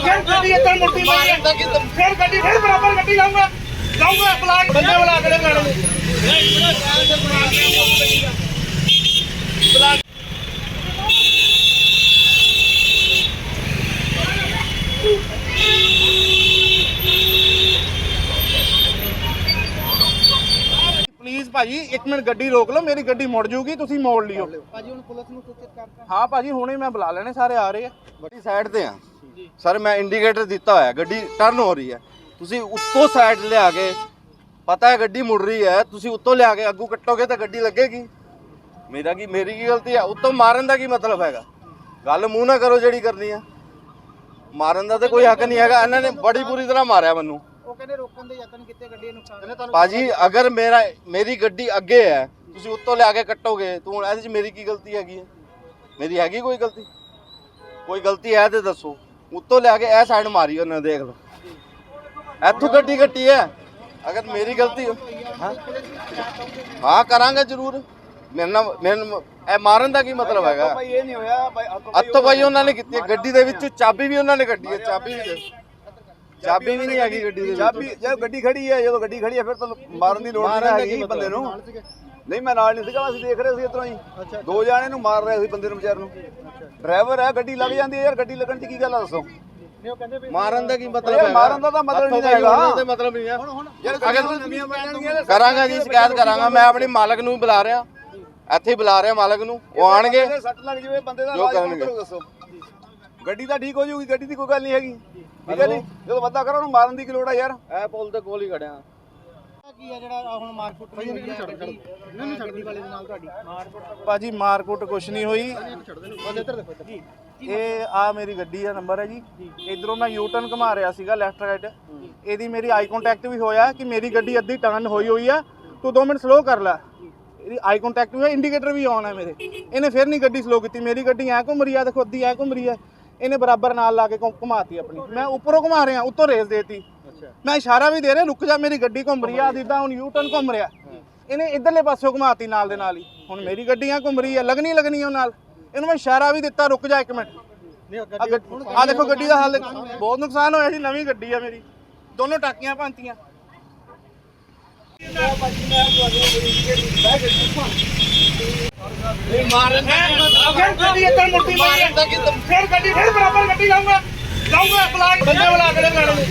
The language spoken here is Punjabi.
ਫਿਰ ਗੱਡੀ ਇੱਧਰ ਮੁੜਦੀ ਮਾਰੀ ਫਿਰ ਗੱਡੀ ਫਿਰ ਬਰਾਬਰ ਗੱਡੀ ਲਾਉਂਗਾ। ਲਾਉਂਗਾ ਪਲਾਟ ਬੰਦੇ ਵਾਲਾ ਅਗਲੇ ਗਾਣੇ ਪਲੀਜ਼ ਭਾਜੀ ਇੱਕ ਮਿੰਟ ਗੱਡੀ ਰੋਕ ਲਓ ਮੇਰੀ ਗੱਡੀ ਮੁੜ ਜੂਗੀ ਤੁਸੀਂ ਮੋੜ ਲਿਓ। ਭਾਜੀ ਹੁਣ ਪੁਲਿਸ ਨੂੰ ਸੂਚਿਤ ਕਰਤਾ ਹਾਂ ਭਾਜੀ ਹੁਣੇ ਮੈਂ ਬੁਲਾ ਲੈਣੇ ਸਾਰੇ ਆ ਰਹੇ ਆ। ਗੱਡੀ ਸਾਈਡ ਤੇ ਆ। ਸਰ ਮੈਂ ਇੰਡੀਕੇਟਰ ਦਿੱਤਾ ਹੋਇਆ ਗੱਡੀ ਟਰਨ ਹੋ ਰਹੀ ਹੈ। ਤੁਸੀਂ ਉੱਤੋਂ ਸਾਈਡ ਲਿਆ ਕੇ ਪਤਾ ਹੈ ਗੱਡੀ ਮੁੜ ਰਹੀ ਹੈ ਤੁਸੀਂ ਉੱਤੋਂ ਲਿਆ ਕੇ ਅੱਗੂ ਕੱਟੋਗੇ ਤਾਂ ਗੱਡੀ ਲੱਗੇਗੀ। ਮੇਰਾ ਕੀ ਮੇਰੀ ਕੀ ਗਲਤੀ ਹੈ? ਉੱਤੋਂ ਮਾਰਨ ਦਾ ਕੀ ਮਤਲਬ ਹੈਗਾ? ਗੱਲ ਮੂੰਹ ਨਾ ਕਰੋ ਜਿਹੜੀ ਕਰਨੀ ਆ ਮਾਰਨ ਦਾ ਤੇ ਕੋਈ ਹੱਕ ਨਹੀਂ ਹੈਗਾ ਇਹਨਾਂ ਨੇ ਬੜੀ ਬੁਰੀ ਤਰ੍ਹਾਂ ਮਾਰਿਆ ਮੈਨੂੰ। ਉਹ ਕਹਿੰਦੇ ਰੋਕਣ ਦੇ ਯਤਨ ਕੀਤੇ ਗੱਡੀ ਨੂੰ ਨੁਕਸਾਨ ਬਾਜੀ ਅਗਰ ਮੇਰਾ ਮੇਰੀ ਗੱਡੀ ਅੱਗੇ ਹੈ ਤੁਸੀਂ ਉੱਤੋਂ ਲਿਆ ਕੇ ਕੱਟੋਗੇ ਤੂੰ ਹੁਣ ਇਹਦੇ 'ਚ ਮੇਰੀ ਕੀ ਗਲਤੀ ਹੈਗੀ ਹੈ? ਮੇਰੀ ਹੈਗੀ ਕੋਈ ਗਲਤੀ? ਕੋਈ ਗਲਤੀ ਹੈ ਤੇ ਦੱਸੋ। ਉੱਤੋਂ ਲਿਆ ਕੇ ਇਹ ਸਾਈਡ ਮਾਰੀ ਉਹਨੇ ਦੇਖ ਲਓ। ਇੱਥੋਂ ਗੱਡੀ ਕੱਟੀ ਹੈ। ਅਗਰ ਮੇਰੀ ਗਲਤੀ ਹੋ- ਹਾਂ? ਹਾਂ ਕਰਾਂਗੇ ਜ਼ਰੂਰ। ਮੇਰੇ ਨਾਲ ਮੇਰੇ ਨਾਲ- ਇਹ ਮਾਰਨ ਦਾ ਕੀ ਮਤਲਬ ਹੈਗਾ? ਭਾਈ ਇਹ ਨਹੀਂ ਹੋਇਆ ਭਾਈ ਹੱਥੋਂ ਭਾਈ ਉਹਨਾਂ ਨੇ ਕੀਤੀ ਹੈ। ਗੱਡੀ ਦੇ ਵਿੱਚ ਚਾਬੀ ਵੀ ਉਹਨਾਂ ਨੇ ਕੱਢੀ ਹੈ ਚਾਬੀ ਵੀ ਚਾਬੀ ਵੀ ਨਹੀਂ ਹੈਗੀ ਗੱਡੀ ਦੇ ਚਾਬੀ ਜਦੋਂ ਗੱਡੀ ਖੜੀ ਹੈ ਜਦੋਂ ਗੱਡੀ ਖੜੀ ਹੈ ਫਿਰ ਤਾਂ ਮਾਰਨ ਦੀ ਲੋੜ ਨਹੀਂ ਹੈਗੀ ਬੰਦੇ ਨੂੰ। ਨਹੀਂ ਮੈਂ ਨਾਲ ਨਹੀਂ ਸੀਗਾ ਅਸੀਂ ਦੇਖ ਰਹੇ ਸੀ ਇਤਰੋਂ ਹੀ। ਦੋ ਜਾਣੇ ਨੂੰ ਮਾਰ ਰਹੇ ਸੀ ਬੰਦੇ ਨੂੰ ਵਿਚਾਰ ਨੂੰ। ਡਰਾਈਵਰ ਹੈ ਗੱਡੀ ਲੱਗ ਜਾਂਦੀ ਹੈ ਯਾਰ ਗੱਡੀ ਲੱਗਣ ਦੀ ਕੀ ਗੱਲ ਆ ਦੱਸੋ? ਨਹੀਂ ਉਹ ਕਹਿੰਦੇ ਵੀ ਮਾਰਨ ਦਾ ਕੀ ਮਤਲਬ ਹੈ ਮਾਰਨ ਦਾ ਤਾਂ ਮਤਲਬ ਨਹੀਂ ਹੈਗਾ। ਦਾ ਮਤਲਬ ਨਹੀਂ ਹੈ ਯਾਰ ਅਗਰ ਕਰਾਂਗਾ ਜੀ ਸ਼ਿਕਾਇਤ ਕਰਾਂਗਾ। ਮੈਂ ਆਪਣੀ ਮਾਲਕ ਨੂੰ ਬੁਲਾ ਰਿਹਾ। ਇੱਥੇ ਹੀ ਬੁਲਾ ਰਿਹਾ ਮਾਲਕ ਨੂੰ। ਉਹ ਆਣਗੇ। ਸੱਟ ਲੱਗ ਜਵੇ ਬੰਦੇ ਦਾ ਜੋ ਕਰਨਗੇ। ਗੱਡੀ ਤਾਂ ਠੀਕ ਹੋ ਜੂਗੀ ਗੱਡੀ ਦੀ ਕੋਈ ਗੱਲ ਨਹੀਂ ਹੈਗੀ। ਠੀਕ ਹੈ ਨਹੀਂ ਜਦੋਂ ਬੰਦਾ ਕਰੋ ਉਹਨੂੰ ਮਾਰਨ ਦੀ ਕੀ ਲੋੜ ਆ ਯਾਰ? ਇਹ ਪੁਲ ਦੇ ਕੋਲ ਹੀ ਖੜਿਆ। ਕੀ ਆ ਜਿਹੜਾ ਹੁਣ ਮਾਰਕੁੱਟ ਹੋਈ ਹੈ ਗੱਡੀ ਇਹਨਾਂ ਨੂੰ ਗੱਡੀ ਵਾਲੇ ਦੇ ਨਾਲ ਤੁਹਾਡੀ? ਭਾਜੀ ਮਾਰਕੁੱਟ ਕੁਛ ਨਹੀਂ ਹੋਈ। ਬਸ ਇੱਧਰ ਦੇਖੋ ਇੱਧਰ। ਜੀ। ਇਹ ਆ ਮੇਰੀ ਗੱਡੀ ਦਾ ਨੰਬਰ ਹੈ ਜੀ। ਇਧਰੋਂ ਮੈਂ ਯੂ ਟਰਨ ਘੁਮਾ ਰਿਹਾ ਸੀਗਾ ਲੈਫਟ ਰਾਈਟ ਇਹਦੀ ਮੇਰੀ ਆਈ ਕੰਟੈਕਟ ਵੀ ਹੋਇਆ ਕਿ ਮੇਰੀ ਗੱਡੀ ਅੱਧੀ ਟਰਨ ਹੋਈ ਹੋਈ ਆ। ਤੂੰ 2 ਮਿੰਟ ਸਲੋ ਕਰ ਲੈ। ਇਹਦੀ ਆਈ ਕੰਟੈਕਟ ਵੀ ਹੋਇਆ ਇੰਡੀਕੇਟਰ ਵੀ ਆਨ ਹੈ ਮੇਰੇ। ਇਹਨੇ ਫਿਰ ਨਹੀਂ ਗੱਡੀ ਸਲੋ ਕੀਤੀ। ਮੇਰੀ ਗੱਡੀ ਐ ਘੁੰਮ ਰਹੀ ਆ ਦੇਖੋ ਅੱਧੀ ਐ ਘੁੰਮ ਰਹੀ ਆ। ਇਹਨੇ ਬਰਾਬਰ ਨਾਲ ਲਾ ਕੇ ਘੁਮਾਤੀ ਆਪਣੀ। ਮੈਂ ਉੱਪਰੋਂ ਘੁਮਾ ਰਿਹਾ ਉੱਤੋਂ ਰੇਸ ਦੇਤੀ। ਮੈਂ ਇਸ਼ਾਰਾ ਵੀ ਦੇ ਰਿਹਾ ਰੁਕ ਜਾ ਮੇਰੀ ਗੱਡੀ ਘੁੰਮ ਰਹੀ ਆ ਜਿੱਦਾਂ ਹੁਣ ਯੂ ਟਰਨ ਘੁੰਮ ਰਿਹਾ। ਇਹਨੇ ਇਧਰਲੇ ਪਾਸਿਓਂ ਘੁਮਾਤੀ ਨਾਲ ਦੇ ਨਾਲ ਹੀ। ਹੁਣ ਮੇਰੀ ਗੱਡੀ ਆ ਘੁੰਮ ਰਹੀ ਆ ਲੱਗਣੀ ਲੱਗਣੀ ਆ ਉਹ ਨਾਲ। ਇਹਨੂੰ ਮੈਂ ਇਸ਼ਾਰਾ ਵੀ ਦਿੱਤਾ ਰੁਕ ਜਾ ਇੱਕ ਮਿੰਟ। ਆ ਦੇਖੋ ਗੱਡੀ ਦਾ ਹਾਲ। ਬਹੁਤ ਨੁਕਸਾਨ ਹੋਇਆ ਸੀ ਨਵੀਂ ਗੱਡੀ ਆ ਮੇਰੀ। ਦੋਨੋਂ ਟਾਕੀਆਂ ਭੰਤੀਆਂ ਫਿਰ ਗੱਡੀ ਇੱਧਰ ਮੁੜਦੀ ਮਾਰੀ ਫਿਰ ਗੱਡੀ ਫਿਰ ਬਰਾਬਰ ਗੱਡੀ ਲਾਉਂਗਾ ਲਾਉਂਗਾ ਪਲਾਟ ਬੰਦੇ ਵਾਲਾ ਅਗਲੇ ਗਾਣੇ